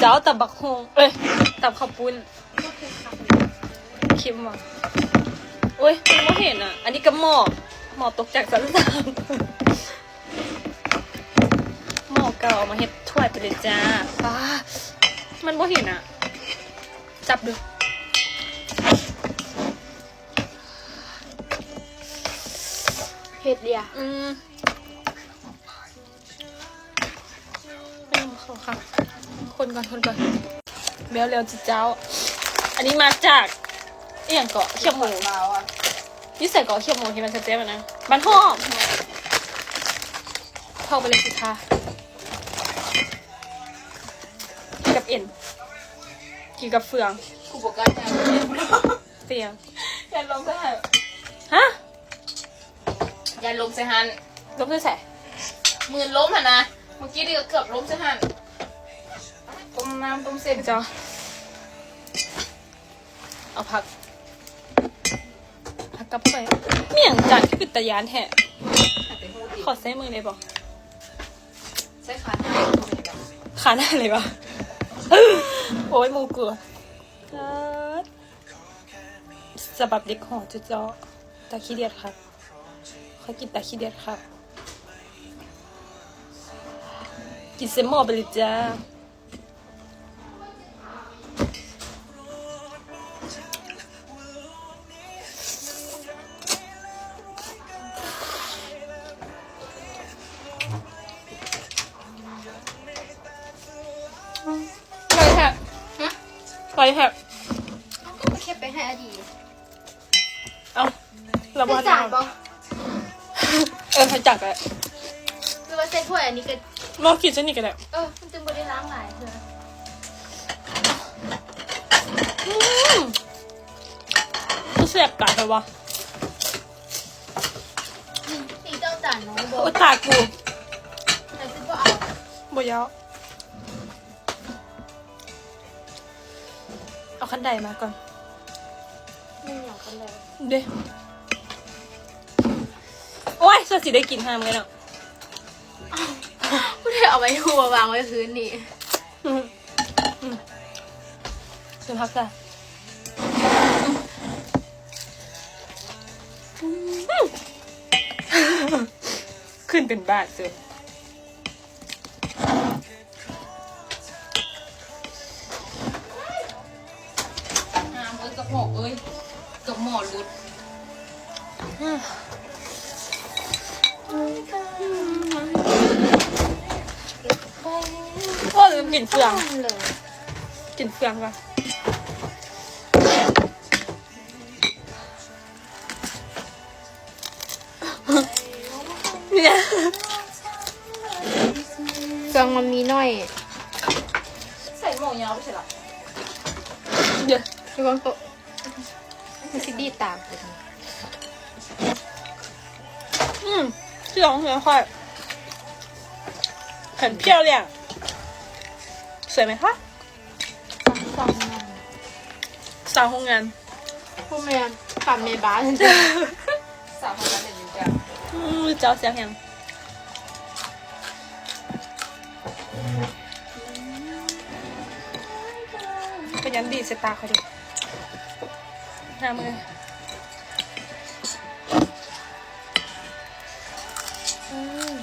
เจ้าตับบักฮงเอ้ยตับข้าวปุ้นคิมว่ะโอ้ยมันไม่เห็นอะ อันนี้ก็หม้อหม้อตกจากสันสามหม้อเก่าเอามาเฮ็ดถ้วยไปเลยจ้าป้ามันไม่เห็นอะ จับดูเผ็ดเดียอืมไม่ นก่อนคนก่อนเบลเร็วจิเจ้า อันนี้มาจากอหย่างเกาะเขียบหมูเราอะนี่ใส่เกาะเขียบหมูที่มันเจ๊ๆอะนะบ้านหอมเข้าไปเลยสิคะกินกับเอ็นกินกับเฟืองกูบอกกันแทนเฟียงอย่าลงใส่ฮะอย่าลงใส่หันลบด้วยใส่มือล้มหันนะเมื่อกี้นี่ก็เกือบล้มใส่หันต้ม น้ำต้มเส้นจ้าเอาผักผักกับไปเมี่ยงจานที่ปิดตะยานแท้ขอใช้มือเลยบอกใส่ขาขาหน้าเลยปะโอ้ยมูกลัวสบับเด็กหอจุดเจาะตาขี้เดียดครับเขากินตาขี้เดียดครับกินเซมอไปเลยจ้า ไปแทบก็ไปเก็บไปให้อดีตเอาเราบอใส่กจานปะเออใส่จักรเลยหรือว่าใส่ถ้วยอันนี้ก็ลองกินชนิดกันเลยเออมันจึงไม่ได้ล้างหลายเธอก็เสียบกัดเลยวะสีเจ้าจานน้อยบอโอ้ยตากูแต่ซึ่งก็เอาบ่ยาว เอาขั้นใดมาก่อนไม่เหนียวกันเลยเด้โอ้ยสสิได้กินห้ามกันเนาะกูได้เอาไว้หัววางไว้พื้นนี่อืมอืมซื้อพักจ้ะอืมขึ้นเป็นบ้านเบหมอรุดโอ้ลืมกลิ่นเฟืองเลยกลิ่นเฟืองว่ะเนี่ยเครื่องมันมีน้อย ใส่หมอกยาวไม่ใช่หรอเดี๋ยวทุกคนก็ มันสิดีตามเลย อืม这种很坏很漂亮สวยไหมคะ ฟังมัน สาวโรงงาน พวกแม่ปั่นในบ้าน สาวคนนั้นเป็นยังไง อืมเจ้าเสียงยังพยันดีเสยตาเขาดิ หน้ามืออืม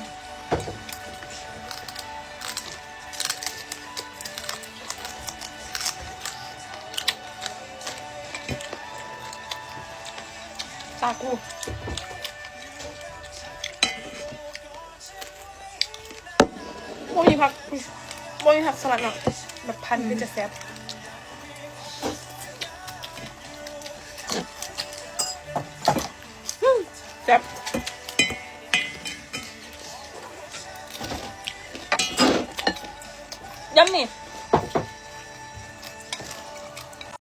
ตากูบ่มีผักบ่มีผักสลัดเนาะแบบพันก็จะแซ่บ แซ่บยำนี่